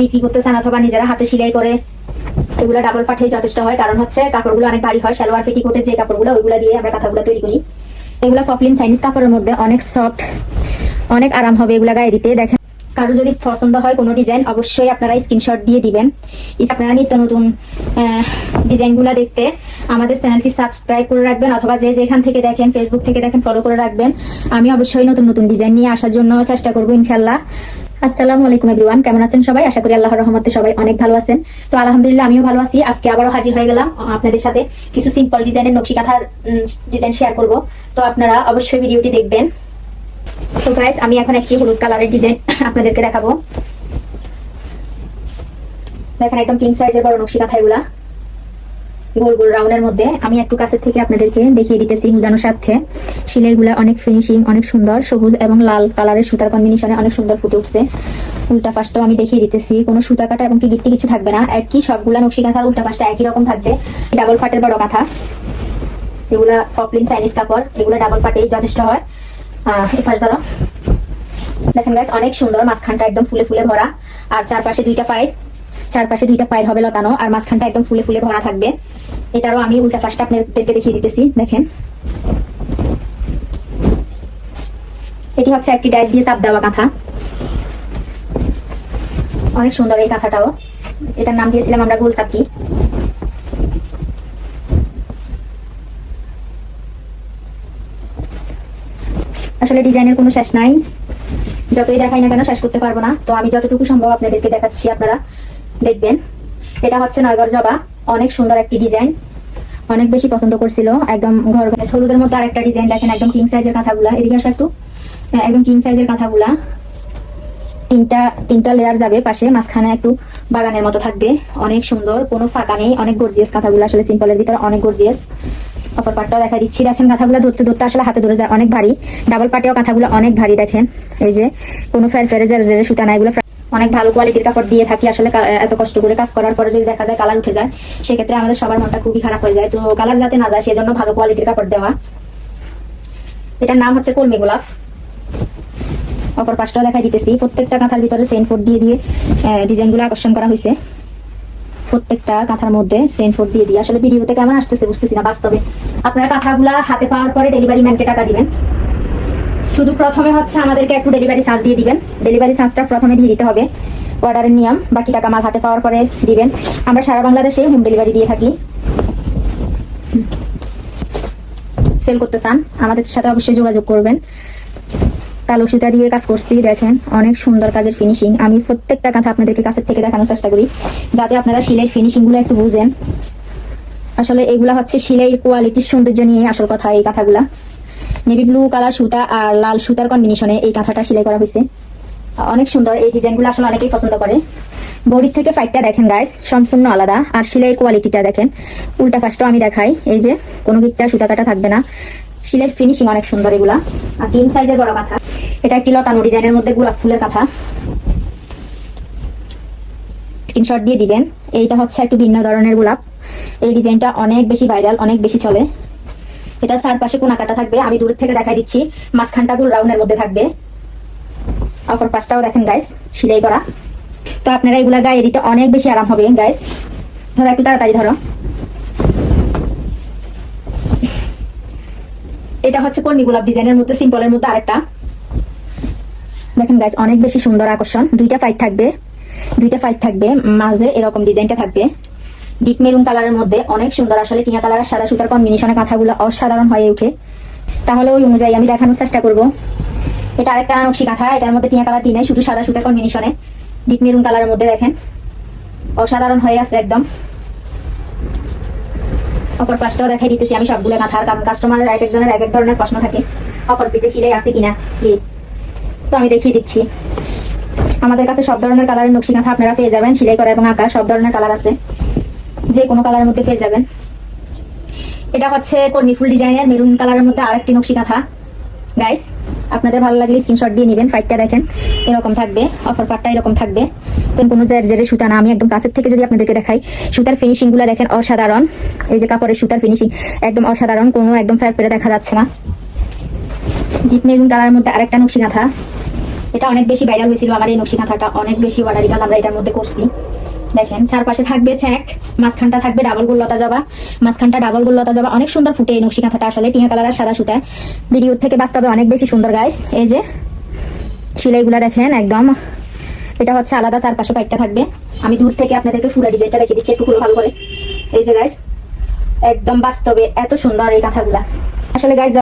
বিক্রি করতে চান অথবা নিজেরা হাতে সেলাই করে এগুলো ডাবল পাঠে যথেষ্ট হয়। কারণ হচ্ছে কাপড়গুলো অনেক ভারী হয়, সালোয়ার ফিটি পেটিকোটের যে কাপড়গুলো, ওইগুলো দিয়ে আমরা কাঁথাগুলো তৈরি করি। এগুলো পপলিন চাইনিজ কাপড়ের মধ্যে অনেক সফট অনেক আরাম হবে এগুলা গায়ে দিতে। দেখেন, কারও যদি পছন্দ হয় কোনো ডিজাইন অবশ্যই আপনারা স্ক্রিনশট দিয়ে দিবেন। আপনারা নিত্য নতুন ডিজাইনগুলো দেখতে আমাদের চ্যানেলটি সাবস্ক্রাইব করে রাখবেন অথবা যে যেখান থেকে দেখেন ফেসবুক থেকে দেখেন ফলো করে রাখবেন। আমি অবশ্যই নতুন নতুন ডিজাইন নিয়ে আসার জন্য চেষ্টা করব ইনশাল্লাহ। আসসালামু আলাইকুম এভরিওয়ান কেমন আছেন সবাই? আশা করি আল্লাহর রহমতে সবাই অনেক ভালো আছেন। তো আলহামদুলিল্লাহ, আমিও ভালো আছি। আজকে আবারও হাজির হয়ে গেলাম। আপনাদের সাথে কিছু সিম্পল ডিজাইনের নকশি কাঁথার ডিজাইন শেয়ার করব। তো আপনারা অবশ্যই ভিডিওটি দেখবেন। তো গাইস আমি এখন একটি হলুদ কালারের ডিজাইন আপনাদেরকে দেখাবো। দেখেন একদম কিং সাইজের বড় নকশি কাঁথা এগুলা। গোল গোল রাউন্ডের মধ্যে আমি একটু কাছের থেকে আপনাদেরকে দেখিয়ে দিতেছি হুজানোর সাথে। সিলাইগুলা অনেক ফিনিশিং অনেক সুন্দর, সবুজ এবং লাল কালারের সুতার কম্বিনেশনে অনেক সুন্দর ফুটে উঠছে। উল্টা পাশটাও আমি দেখিয়ে দিতেছি, কোনো সুতা কাটা এবং কি কিছু থাকবে না। একই সবগুলা নকশি কাঁথার উল্টা পাশটা একই রকম থাকবে ডাবল ফাটের বড় কাঁথা। এগুলা ফপলিন চাইনিজ কাপড়, এগুলা ডাবল পাটেই যথেষ্ট হয়। এপাশ ধরো। দেখেন গাছ অনেক সুন্দর, মাঝখানটা একদম ফুলে ফুলে ভরা। আর চারপাশে দুইটা পায়ের, চারপাশে দুইটা পায়ের হবে লতানো, আর মাঝখানটা একদম ফুলে ফুলে ভরা থাকবে। এটারও আমি উল্টা পাশটা আপনাদেরকে দেখিয়ে দিতেছি, দেখেন। এটি হচ্ছে একটি ডাইস দিয়ে চাপ দেওয়া কাঁথা। অনেক সুন্দর এই কাঁথাটাও। এটার নাম দিয়েছিলাম আমরা গোল চাপকি আসলে ডিজাইনের কোনো শেষ নাই। যতই দেখাই না কেন, শেষ করতে পারব না। তো আমি যতটুকু সম্ভব আপনাদেরকে দেখাচ্ছি, আপনারা দেখবেন। এটা হচ্ছে নয়গড় জবা। অনেক সুন্দর একটি ডিজাইন। অনেক বেশি পছন্দ করছিল। একদম ঘর হলুদের মধ্যে আরেকটা ডিজাইন দেখেন একদম কিং সাইজের কাঁথাগুলা। এদিকে আসো একটু। হ্যাঁ, একদম কিং সাইজের কাঁথাগুলা। তিনটা তিনটা লেয়ার যাবে পাশে মাঝখানে একটু বাগানের মতো থাকবে। অনেক সুন্দর কোনো ফাঁকা নেই। অনেক গর্জিয়াস কাঁথাগুলো আসলে সিম্পলের ভিতরে অনেক গর্জিয়াস অপর পাটটাও দেখা দিচ্ছি। দেখেন কাঁথাগুলো ধরতে ধরতে আসলে হাতে ধরে যায় অনেক ভারী। ডাবল পাটেও কাঁথাগুলো অনেক ভারী দেখেন। এই যে কোনো ফের ফেরে জেরে সুতা না এগুলো অনেক ভালো কোয়ালিটির কাপড় দিয়ে থাকি। আসলে এত কষ্ট করে কাজ করার পরে যদি দেখা যায় কালার উঠে যায়, সেক্ষেত্রে আমাদের সবার মনটা খুবই খারাপ হয়ে যায়। তো কালার যাতে না যায়, সেজন্য ভালো কোয়ালিটির কাপড় দেওয়া। এটার নাম হচ্ছে কলমি গোলাপ। অপর পাশটাও দেখাই দিতেছি। প্রত্যেকটা কাঁথার ভিতরে সেন ফোর দিয়ে দিয়ে ডিজাইনগুলো আকর্ষণ করা হয়েছে। প্রত্যেকটা কাঁথার মধ্যে সেন ফোর দিয়ে দিয়ে। আসলে ভিডিওতে কেমন আসতেছে বুঝতেছি না, বাস্তবে। আপনারা কাঁথাগুলা হাতে পাওয়ার পরে ডেলিভারি ম্যানকে টাকা দিবেন। শুধু প্রথমে হচ্ছে আমাদেরকে একটু ডেলিভারি চার্জ দিয়ে দিবেন। ডেলিভারি চার্জটা প্রথমে দিয়ে দিতে হবে। অর্ডারের নিয়ম, বাকি টাকা মাল হাতে পাওয়ার পরে দিবেন। আমরা সারা বাংলাদেশে হোম ডেলিভারি দিয়ে থাকি। সেল করতে চান, আমাদের সাথে অবশ্যই যোগাযোগ করবেন। কালো সুতা দিয়ে কাজ করছি, দেখেন, অনেক সুন্দর কাজের ফিনিশিং আমি প্রত্যেকটা কাঁথা আপনাদেরকে কাছের থেকে দেখানোর চেষ্টা করি, যাতে আপনারা সিলাইয়ের ফিনিশিংগুলো একটু বুঝেন। আসলে এগুলা হচ্ছে সিলাইয়ের কোয়ালিটির সৌন্দর্য নিয়ে আসল কথা এই কাঁথাগুলা। নেভি ব্লু কালার সুতা আর লাল সুতার কম্বিনেশনে এই কাঁথাটা সেলাই করা হয়েছে। অনেক সুন্দর, এই ডিজাইনগুলো আসলে অনেকেই পছন্দ করে। বডির থেকে ফাইটটা দেখেন গাইস সম্পূর্ণ আলাদা। আর সেলাইয়ের কোয়ালিটিটা দেখেন, উল্টা পাশটাও আমি দেখাই। এই যে, কোনো দিকটা সুতা কাটা থাকবে না। সিলের ফিনিশিং অনেক সুন্দর এগুলা। আর তিন সাইজের বড় কাঁথা। এটা একটি লতানো ডিজাইনের মধ্যে গোলাপ ফুলের কাঁথা। স্ক্রিনশট দিয়ে দিবেন। এইটা হচ্ছে একটু ভিন্ন ধরনের গোলাপ। এই ডিজাইনটা অনেক বেশি ভাইরাল অনেক বেশি চলে। এটা চারপাশে কোনা কাটা থাকবে, আমি দূর থেকে দেখাই দিচ্ছি। মাঝখানটা গোল রাউন্ডের মধ্যে থাকবে। অপর পাশটাও দেখেন গাইস সিলাই করা। তো আপনারা এগুলা গায়ে দিতে অনেক বেশি আরাম হবে গাইস ধরো, একটু তাড়াতাড়ি ধরো। এটা হচ্ছে কর্মী গোলাপ ডিজাইনের মধ্যে, সিম্পলের মধ্যে আরেকটা। দেখেন গাইস অনেক বেশি সুন্দর আকর্ষণ। দুইটা ফাইট থাকবে। দুইটা ফাইট থাকবে। মাঝে এরকম ডিজাইনটা থাকবে। ডিপ মেরুন কালারের মধ্যে অনেক সুন্দর। আসলে টিয়া কালারের সাদা সুতার কম্বিনেশনে কাঁথাগুলো অসাধারণ হয়ে ওঠে। তাহলে ওই অনুযায়ী আমি দেখানোর চেষ্টা করব। এটা আরেকটা নকশি কাঁথা। এটার মধ্যে টিয়া কালার তিনে, শুধু সাদা সুতার কম্বিনেশনে ডিপ মেরুন কালারের মধ্যে দেখেন। অসাধারণ হয়ে আছে একদম। অপর পাশটাও দেখাই দিতেছি আমি সবগুলো কাঁথার, কারণ কাস্টমারের এক একজনের এক এক ধরনের প্রশ্ন থাকে, অপর পিঠে সিলাই আছে কিনা। তো আমি দেখিয়ে দিচ্ছি। আমাদের কাছে সব ধরনের কালারের নকশি কাঁথা আপনারা পেয়ে যাবেন, সিলাই করা এবং আঁকা, সব ধরনের কালার আছে। যে কোনো কালারের মধ্যে পেয়ে যাবেন। এটা হচ্ছে কর্মী ফুল ডিজাইনের মেরুন কালারের মধ্যে আরেকটি নকশি কাঁথা গাইস আপনাদের ভালো লাগলে স্ক্রিনশট দিয়ে নেবেন ফাইটটা দেখেন, এরকম থাকবে অফার পার্টটা এরকম থাকবে। তো কোনো জায়ের জেরে সুতা না, আমি একদম কাছের থেকে যদি আপনাদেরকে দেখাই, সুতার ফিনিশিংগুলো দেখেন অসাধারণ। এই যে কাপড়ের সুতার ফিনিশিং একদম অসাধারণ, কোনো একদম ফের ফেরে দেখা যাচ্ছে না। ডিপ মেরুন কালারের মধ্যে আরেকটা নকশি কাঁথা এটা অনেক বেশি ভাইরাল হয়েছিল আমার এই নকশি কাঁথাটা অনেক বেশি অর্ডারি কাজ আমরা এটার মধ্যে করছি। দেখেন, চারপাশে থাকবে ছ্যাক মাঝখানটা থাকবে ডাবল গোল লতা জবা। মাঝখানটা ডাবল গোল লতা জবা, অনেক সুন্দর ফুটে এই নকশি কাঁথাটা আসলে, টিয়া কালার আর সাদা সুতায় ভিডিও থেকে বাস্তবে অনেক বেশি সুন্দর গাইস এই যে, সিলাইগুলা দেখেন, একদম। এটা হচ্ছে আলাদা, চারপাশে পাইপটা থাকবে। আমি দূর থেকে আপনাদেরকে ফুলা ডিজাইনটা দেখে দিচ্ছি, একটু ভালো করে। এই যে গাইস একদম বাস্তবে এত সুন্দর এই কাঁথাগুলা। আসলে গাইস